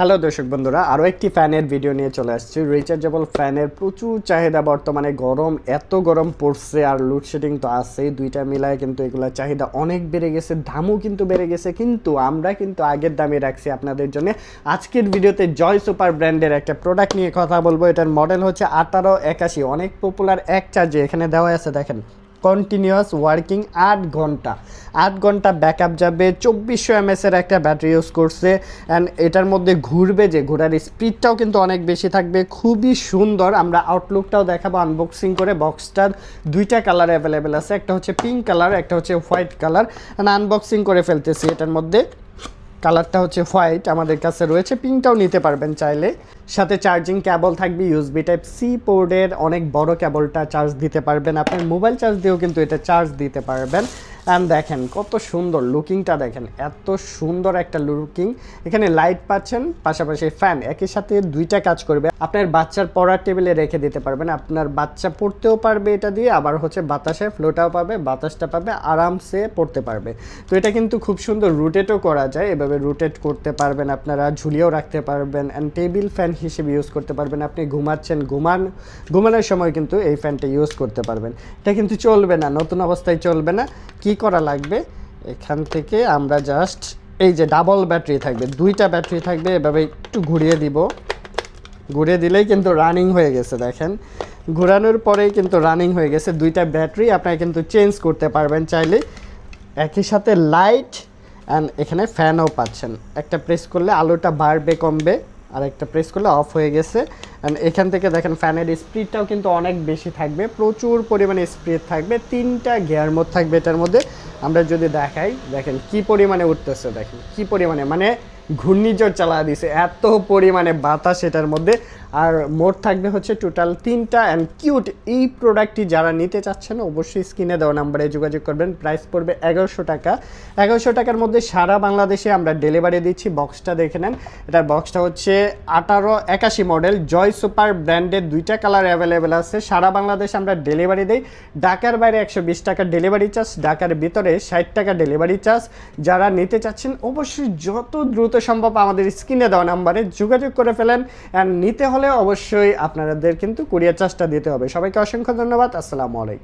Hello দর্শক বন্ধুরা আরও একটি ফ্যানের ভিডিও নিয়ে চলে আসছি। রিচার্জেবল ফ্যানের প্রচুর চাহিদা বর্তমানে, গরম, এত গরম পড়ছে আর লোডশেডিং তো আছেই, দুইটা মিলায় কিন্তু এগুলোর চাহিদা অনেক বেড়ে গেছে, দামও কিন্তু বেড়ে গেছে, কিন্তু আমরা কিন্তু আগের দামে রাখছি আপনাদের জন্য। আজকের ভিডিওতে জয় সুপার ব্র্যান্ডের একটা প্রোডাক্ট নিয়ে কথা বলব, এটার মডেল হচ্ছে আঠারো একাশি, অনেক পপুলার এক চার্জে এখানে দেওয়া আছে, দেখেন। কন্টিনিউয়াস ওয়ার্কিং আট ঘণ্টা। আট ঘণ্টা ব্যাকআপ যাবে, চব্বিশশো এমএসের একটা ব্যাটারি ইউজ করছে অ্যান্ড এটার মধ্যে ঘুরবে যে ঘোরার স্পিডটাও কিন্তু অনেক বেশি থাকবে, খুবই সুন্দর। আমরা আউটলুকটাও দেখাবো আনবক্সিং করে বক্সটার দুইটা কালার অ্যাভেলেবেল আছে, একটা হচ্ছে পিঙ্ক কালার একটা হচ্ছে হোয়াইট কালার অ্যান্ড আনবক্সিং করে ফেলতেছি এটার মধ্যে। কালারটা হচ্ছে হোয়াইট, আমাদের কাছে রয়েছে। পিঙ্কটাও নিতে পারবেন চাইলে। সাথে চার্জিং ক্যাবল থাকবে ইউএসবি টাইপ সি পোর্ডের অনেক বড় ক্যাবলটা চার্জ দিতে পারবেন। আপনার মোবাইল চার্জ দিয়েও কিন্তু এটা চার্জ দিতে পারবেন। অ্যান্ড দেখেন কত সুন্দর লুকিংটা দেখেন, এত সুন্দর একটা লুকিং। এখানে লাইট পাচ্ছেন, পাশাপাশি ফ্যান একই সাথে দুইটা কাজ করবে। আপনার বাচ্চার পড়ার টেবিলে রেখে দিতে পারবেন। আপনার বাচ্চা পড়তেও পারবে এটা দিয়ে, আবার হচ্ছে বাতাসে ফ্লোটাও পাবে, বাতাসটা পাবে, আরামসে পড়তে পারবে। তো এটা কিন্তু খুব সুন্দর রুটেটও করা যায়। এভাবে রুটেট করতে পারবেন আপনারা, ঝুলিয়েও রাখতে পারবেন। অ্যান্ড টেবিল ফ্যান হিসেবে ইউজ করতে পারবেন। আপনি ঘুমাচ্ছেন, ঘুমান। ঘুমানোর সময় কিন্তু এই ফ্যানটা ইউজ করতে পারবেন। এটা কিন্তু চলবে না, নতুন অবস্থায় চলবে না। কি করা লাগবে? এখান থেকে আমরা জাস্ট এই যে ডাবল ব্যাটারি থাকবে, দুইটা ব্যাটারি থাকবে, এভাবে একটু ঘুরিয়ে দিব। ঘুরিয়ে দিলেই কিন্তু রানিং হয়ে গেছে, দেখেন। ঘোরানোর পরেই কিন্তু রানিং হয়ে গেছে দুইটা ব্যাটারি আপনারা কিন্তু চেঞ্জ করতে পারবেন চাইলে। একই সাথে লাইট অ্যান্ড এখানে ফ্যানও পাচ্ছেন। একটা প্রেস করলে আলোটা বাড়বে, কমবে। আর একটা প্রেস করলে অফ হয়ে গেছে। এখান থেকে দেখেন ফ্যানের স্পিডটাও কিন্তু অনেক বেশি থাকবে, প্রচুর পরিমাণে স্পিড থাকবে, তিনটা গিয়ার মোড থাকবে এটার মধ্যে। আমরা যদি দেখাই, দেখেন কি পরিমাণে উঠতেছে, দেখেন কি পরিমাণে মানে ঘূর্ণিঝড় চালা দিছে, এত পরিমাণে বাতাস এটার মধ্যে। আর মোট থাকবে হচ্ছে টোটাল তিনটা অ্যান্ড কিউট এই প্রোডাক্টটি যারা নিতে চাচ্ছেন, অবশ্যই স্ক্রিনে দেওয়া নাম্বারে যোগাযোগ করবেন। প্রাইস পড়বে এগারোশো টাকা। এগারোশো টাকার মধ্যে সারা বাংলাদেশে আমরা ডেলিভারি দিচ্ছি। বক্সটা দেখে নেন। এটার বক্সটা হচ্ছে আঠারো একাশি মডেল জয় সুপার ব্র্যান্ডের দুইটা কালার অ্যাভেলেবেল আছে। সারা বাংলাদেশে আমরা ডেলিভারি দিই। ঢাকার বাইরে একশো বিশ টাকা ডেলিভারি চার্জ ঢাকার ভিতরে ষাট টাকা ডেলিভারি চার্জ যারা নিতে চাচ্ছেন, অবশ্যই যত দ্রুত সম্ভব আমাদের স্ক্রিনে দেওয়া নাম্বারে যোগাযোগ করে ফেলেন। অ্যান্ড নিতে হলে অবশ্যই আপনাদের কিন্তু কুরিয়ার চার্জটা দিতে হবে। সবাইকে অসংখ্য ধন্যবাদ। আসসালামু আলাইকুম।